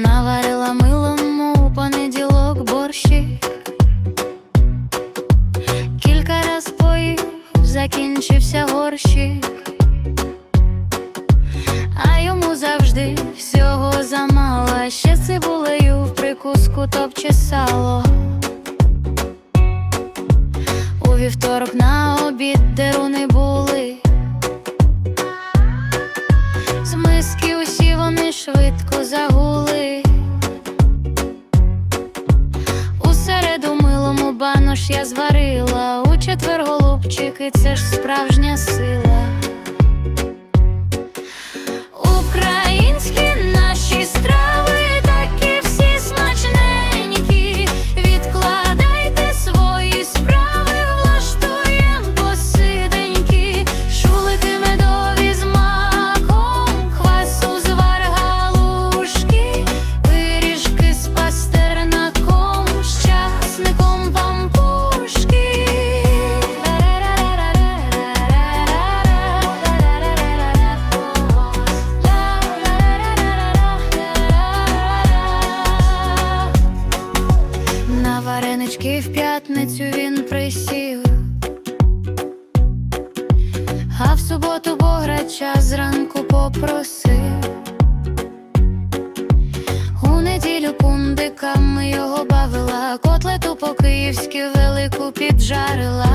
наварила милому у понеділок борщі, кілька раз поїв, закінчився горщик, а йому завжди всього замало, ще цибулею в прикуску топче сало. У вівторок на обід деруни банош я зварила, у четвер голубчики, це ж справжня сила. На в п'ятницю він присів, а в суботу бограча зранку попросив. У неділю пундиками його бавила, котлету по-київськи велику піджарила.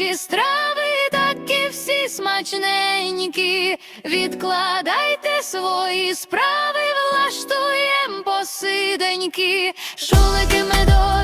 Наші страви такі всі смачненькі. Відкладайте свої справи, влаштуєм посиденьки, шулики медові